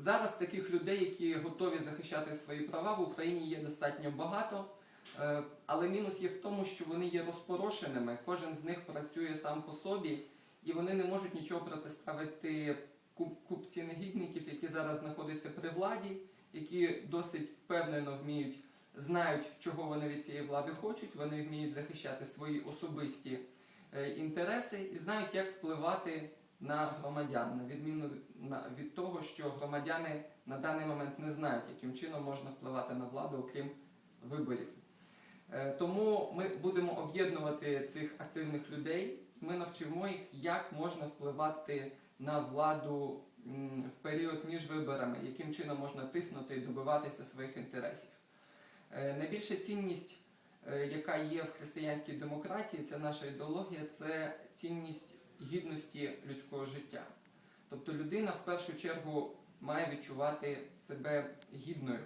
Зараз таких людей, які готові захищати свої права в Україні, є достатньо багато. Е, Але мінус є в тому, що вони є розпорошеними. Кожен з них працює сам по собі, і вони не можуть нічого протиставити купці негідників, які зараз знаходяться при владі, які досить впевнено вміють, знають, чого вони від цієї влади хочуть. Вони вміють захищати свої особисті е, інтереси і знають, як впливати на громадян, на відміну від того, що громадяни на даний момент не знають, яким чином можна впливати на владу, окрім виборів. Е, Тому ми будемо об'єднувати цих активних людей. Ми навчимо їх, як можна впливати на владу в період між виборами, яким чином можна тиснути і добиватися своїх інтересів. Е, Найбільша цінність, е, яка є в християнській демократії, це наша ідеологія, це цінність гідності людського життя. Тобто людина в першу чергу має відчувати себе гідною.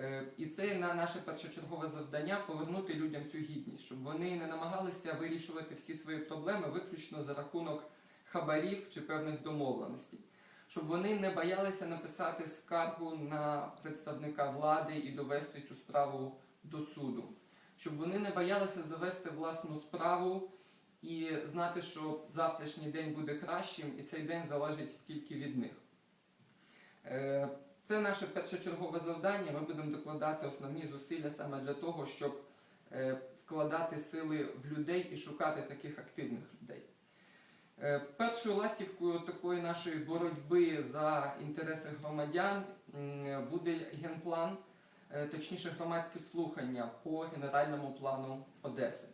Е, І це на наше першочергове завдання повернути людям цю гідність, щоб вони не намагалися вирішувати всі свої проблеми виключно за рахунок хабарів чи певних домовленостей. Щоб вони не боялися написати скаргу на представника влади і довести цю справу до суду. Щоб вони не боялися завести власну справу і знати, що завтрашній день буде кращим, і цей день залежить тільки від них. Е, Це наше першочергове завдання. Ми будемо докладати основні зусилля саме для того, щоб е, вкладати сили в людей і шукати таких активних людей. Е, Першою ластівкою такої нашої боротьби за інтереси громадян буде генплан, точніше громадські слухання по генеральному плану Одеси.